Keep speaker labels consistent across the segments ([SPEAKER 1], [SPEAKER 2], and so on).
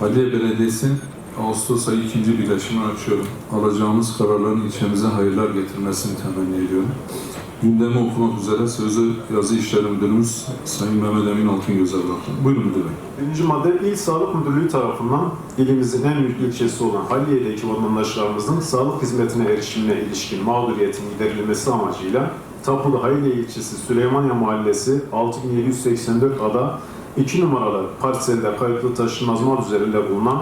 [SPEAKER 1] Haliye Belediyesi Ağustos ayı ikinci birleşimi açıyorum. Alacağımız kararların ilçemize hayırlar getirmesini temenni ediyorum. Gündemi okumak üzere sözü yazı işleri müdürümüz Sayın Mehmet Emin Altıngöz'e bıraktım. Buyurun müdürüm.
[SPEAKER 2] Birinci madde İl Sağlık Müdürlüğü tarafından ilimizin en büyük ilçesi olan Haliye'deki vatandaşlarımızın sağlık hizmetine erişimine ilişkin mağduriyetin giderilmesi amacıyla Tapulu Haliye ilçesi Süleymaniye Mahallesi 6784 ada 2 numaralı parselde kayıtlı taşınmaz mal üzerinde bulunan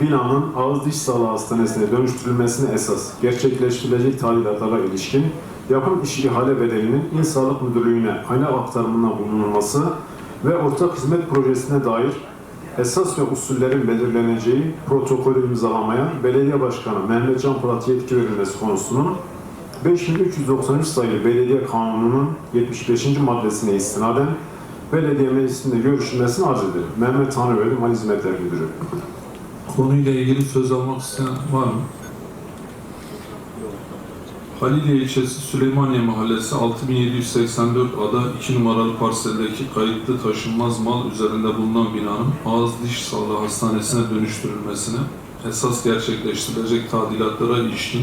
[SPEAKER 2] binanın ağız diş sağlığı hastanesine dönüştürülmesine esas gerçekleştirilecek tadilatlara ilişkin yapım işi ihale bedelinin İl Sağlık Müdürlüğü'ne kaynak aktarımına bulunulması ve ortak hizmet projesine dair esas ve usullerin belirleneceği protokolü imzalamaya Belediye Başkanı Mehmet Can Polat yetki verilmesi konusunun 5393 sayılı Belediye Kanunu'nun 75. maddesine istinaden Belediye Meclisi'nde görüşülmesini arz ederim. Mehmet Tanrıveli Mal Hizmetler Müdürü.
[SPEAKER 1] Konuyla ilgili söz almak isteyen var mı? Haliliye ilçesi Süleymaniye Mahallesi 6784 ada 2 numaralı parseldeki kayıtlı taşınmaz mal üzerinde bulunan binanın ağız diş sağlığı hastanesine dönüştürülmesine esas gerçekleştirilecek tadilatlara ilişkin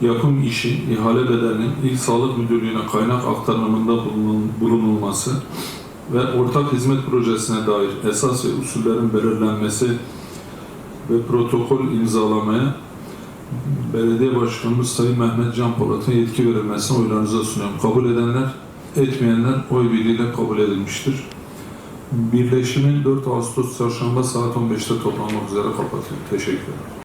[SPEAKER 1] yapım işi ihale bedelinin İl Sağlık Müdürlüğü'ne kaynak aktarımında bulunul- bulunulması ve ortak hizmet projesine dair esas ve usullerin belirlenmesi ve protokol imzalamaya Belediye Başkanımız Sayın Mehmet Can Polat'a yetki verilmesini oylarınıza sunuyorum. Kabul edenler, etmeyenler oy birliğiyle kabul edilmiştir. Birleşimin 4 Ağustos Çarşamba saat 15'te toplanmak üzere kapatıyorum. Teşekkür ederim.